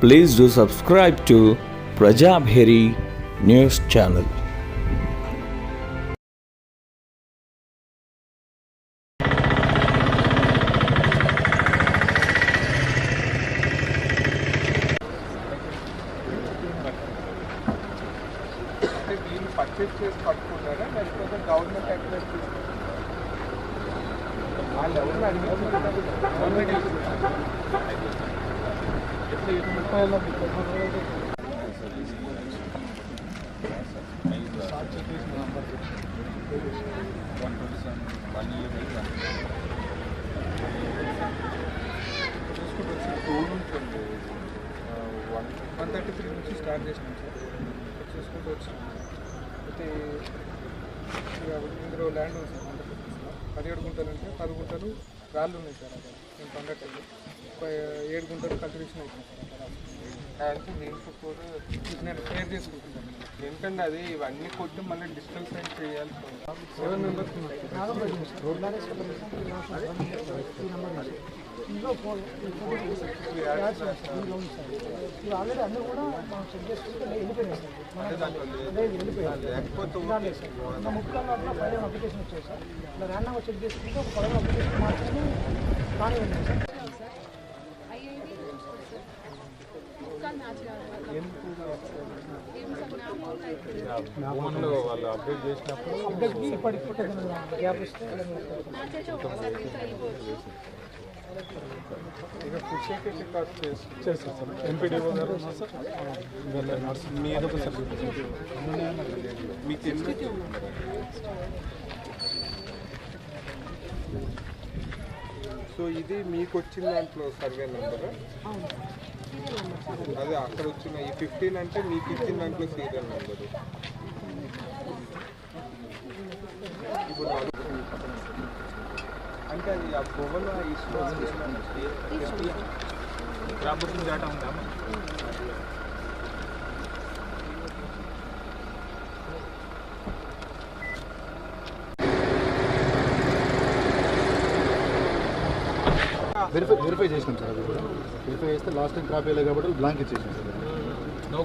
Please do subscribe to Prajabheri News Channel. అంటే వీళ్ళు purchase చేసి కట్టుకున్నారా లేకపోతే గవర్నమెంట్ అడ్వైస్ వాళ్ళు ఎవరిని అడిగించారు government one one thirty three నుంచి స్టార్ట్ చేసినాం సార్. చూసుకుంటూ వచ్చినాం అయితే ఇందులో ల్యాండ్ ఉంది సార్. పదిహేడు గుంటలు అంటే పది గుంటలు రాళ్ళు ఉన్నాయి సార్ అక్కడ. నేను పండటండి ఏడు గుంటలు కల్టివేషన్ అవుతుంది సార్ అక్కడ. అంటే దీంట్లో కూడా నేను కేర్ చేసుకుంటున్నాను. ఎందుకంటే అది ఇవన్నీ కొట్టి మళ్ళీ డిస్టెన్స్ సైడ్ చేయాలి. సెవెన్ మెంబర్స్ ఆల్రెడీ కూడా చెక్ చేసుకుంటే లేకపోతే ఇంకా ముఖ్యంగా అప్లికేషన్ వచ్చాయి సార్ ర్యాండమ్గా చెక్ చేసుకుంటే ఒక పదిహేను అప్లికేషన్ మార్చుకుని కానీ సార్ వాళ్ళు అప్డేట్ చేసినప్పుడు ఇక ఫుడ్ సెక్యూరిటీ కార్డ్ చేసి చేస్తాం సార్. ఎంపీడీఓ గారు ఉన్నారు సార్. మీ ఏదో మీకు సో ఇది మీకు వచ్చిన దాంట్లో సర్వే నెంబర్? అదే అక్కడ వచ్చిన ఈ ఫిఫ్టీన్ అంటే మీకు ఇచ్చిన దాంట్లో సీరియల్ నెంబర్ ఇప్పుడు అంటే అది ఆ భువన ఇస్రో రాబోతుంది డేటా ఉందా? వెరిఫై వెరిఫై చేసినాం సార్ అది. కూడా వెరిఫై చేస్తే లాస్ట్ టైం క్రాప్ వేయలేదు కాబట్టి బ్లాంక్ ఇచ్చేసాం సార్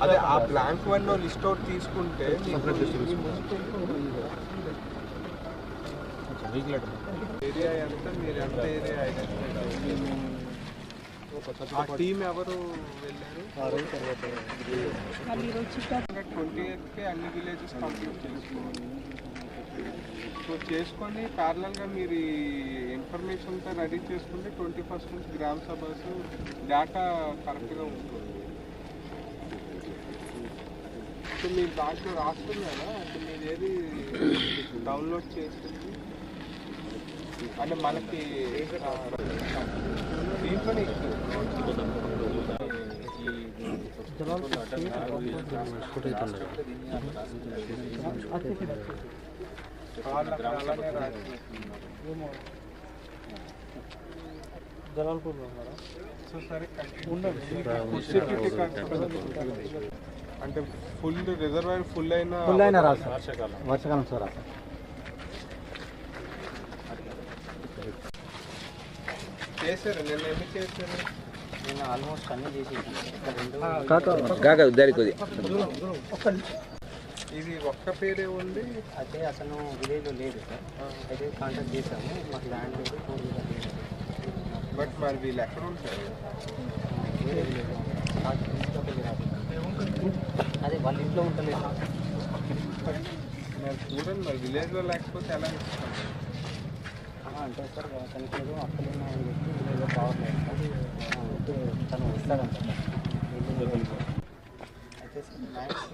అదే. ఆ బ్లాంక్ వన్ లిస్ట్ అవుట్ తీసుకుంటే ఏరియా ఎంత మీరు ఎంత ఏరియా ఆ టీం ఎవరు వెళ్ళారు? ట్వంటీ ఎయిత్కి అన్ని విలేజెస్ కంప్లీట్ చేసుకోవాలి. సో చేసుకొని ప్యారలల్గా మీరు ఇన్ఫర్మేషన్తో రెడీ చేసుకుంటే ట్వంటీ ఫస్ట్ నుంచి గ్రామ సభస్ డేటా కరెక్ట్గా ఉంటుంది. సో మీరు దాంట్లో రాస్తున్నారా? అంటే మీరు ఏది డౌన్లోడ్ చేసింది అంటే మనకి దీంట్లోనే అంటే ఫుల్ రిజర్వాయర్ ఫుల్ అయిన ఫుల్ అయినా రాదు సార్. వర్షాకాలం. సార్ రాదు చేశారు? నిన్న ఎన్ని చేశారు? నేను ఆల్మోస్ట్ అన్నీ చేసేసాను. కాక దారి కొద్ది ఇది ఒక్క పేరే ఉంది? అయితే అతను విలేజ్లో లేదు సార్. అయితే కాంటాక్ట్ చేశాము. మాకు ల్యాండ్ లేదు ఫోన్ లేదు. బట్ మరి వీళ్ళు ఎక్కడ ఉంటారు. అదే వాళ్ళ ఇంట్లో ఉండలేదు మరి చూడండి మరి విలేజ్లో లేకపోతే ఎలా ఇస్తాం ఆహా, అంటే సార్ తనకి ఏదో అక్కలు ఉన్నాయని చెప్పి విలేజ్లో అయితే తను వస్తాడంట sir max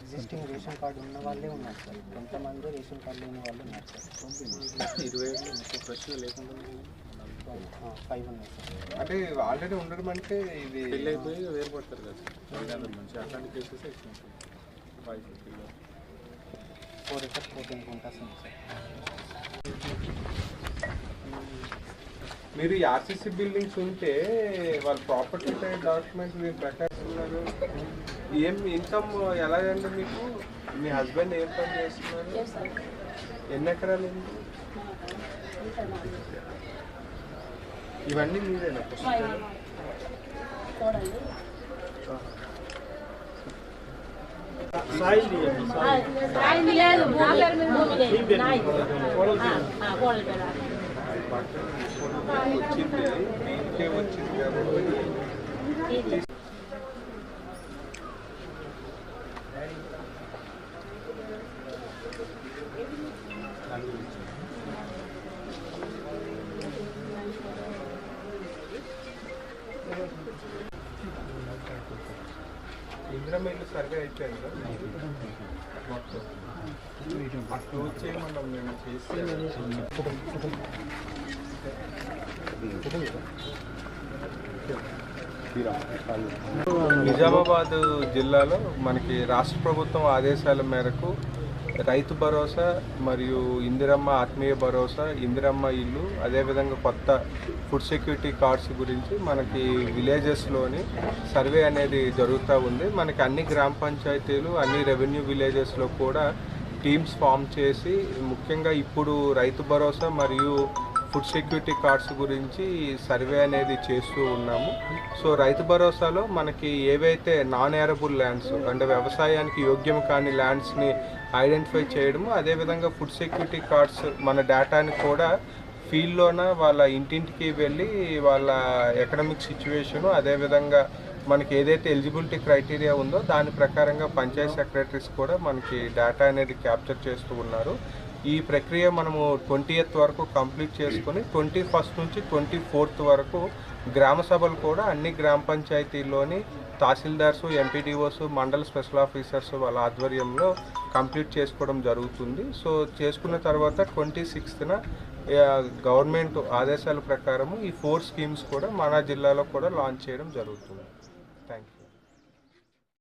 existing ration card ఉన్న వాళ్ళే ఉన్నారు సార్. కొంతమంది రేషన్ కార్డు లేని వాళ్ళు ఉన్నారు సార్. ఇరవై ఫ్రెష్గా లేకుండా ఫైవ్ ఉన్నాయి సార్. అంటే ఆల్రెడీ ఉండడం అంటే ఇది పెళ్ళి అయిపోయి వేరుపడతారు కదా తల్లిదండ్రుల నుంచి అట్లాంటి కేసెస్ ఎక్కువ five four acres fourteen guntas ఉంది సార్. మీరు ఆర్సీసీ బిల్డింగ్స్ ఉంటే వాళ్ళ ప్రాపర్టీ సైడ్ డాక్యుమెంట్స్ మీరు ప్రకాశిస్తున్నారు ఏం ఇన్కమ్ ఎలా అండి మీకు? మీ హస్బెండ్ ఏం పని చేస్తున్నారు? ఎన్ని ఎకరాలు ఇవన్నీ మీరేనా పేరు వచ్చింది. దీనికే వచ్చింది కాబట్టి ఇంద్రమిల్లు సరిగా అయిపోయింది కదా మొత్తం ఆ క్లోజ్ మేము చేస్తే నిజామాబాద్ జిల్లాలో మనకి రాష్ట్ర ప్రభుత్వం ఆదేశాల మేరకు రైతు భరోసా మరియు ఇందిరమ్మ ఆత్మీయ భరోసా ఇందిరమ్మ ఇల్లు అదేవిధంగా కొత్త ఫుడ్ సెక్యూరిటీ కార్డ్స్ గురించి మనకి విలేజెస్లోని సర్వే అనేది జరుగుతూ ఉంది. మనకి అన్ని గ్రామ పంచాయతీలు అన్ని రెవెన్యూ విలేజెస్లో కూడా టీమ్స్ ఫామ్ చేసి ముఖ్యంగా ఇప్పుడు రైతు భరోసా మరియు ఫుడ్ సెక్యూరిటీ కార్డ్స్ గురించి సర్వే అనేది చేస్తూ ఉన్నాము. సో రైతు భరోసాలో మనకి ఏవైతే నాన్ ఏరబుల్ ల్యాండ్స్ అంటే వ్యవసాయానికి యోగ్యం కాని ల్యాండ్స్ని ఐడెంటిఫై చేయడము అదేవిధంగా ఫుడ్ సెక్యూరిటీ కార్డ్స్ మన డేటాని కూడా ఫీల్డ్లోన వాళ్ళ ఇంటింటికి వెళ్ళి వాళ్ళ ఎకనామిక్ సిచ్యువేషను అదేవిధంగా మనకి ఏదైతే ఎలిజిబిలిటీ క్రైటీరియా ఉందో దాని ప్రకారంగా పంచాయత్ సెక్రటరీస్ కూడా మనకి డేటా అనేది క్యాప్చర్ చేస్తూ ఉన్నారు. ఈ ప్రక్రియ మనము ట్వంటీ ఎయిత్ వరకు కంప్లీట్ చేసుకొని ట్వంటీ ఫస్ట్ నుంచి ట్వంటీ ఫోర్త్ వరకు గ్రామ సభలు కూడా అన్ని గ్రామ పంచాయతీల్లోని తహసీల్దార్సు ఎంపీడీఓస్ మండల స్పెషల్ ఆఫీసర్స్ వాళ్ళ ఆధ్వర్యంలో కంప్లీట్ చేసుకోవడం జరుగుతుంది. సో చేసుకున్న తర్వాత ట్వంటీ సిక్స్త్న గవర్నమెంట్ ఆదేశాల ప్రకారము ఈ ఫోర్ స్కీమ్స్ కూడా మన జిల్లాలో కూడా లాంచ్ చేయడం జరుగుతుంది. Thank you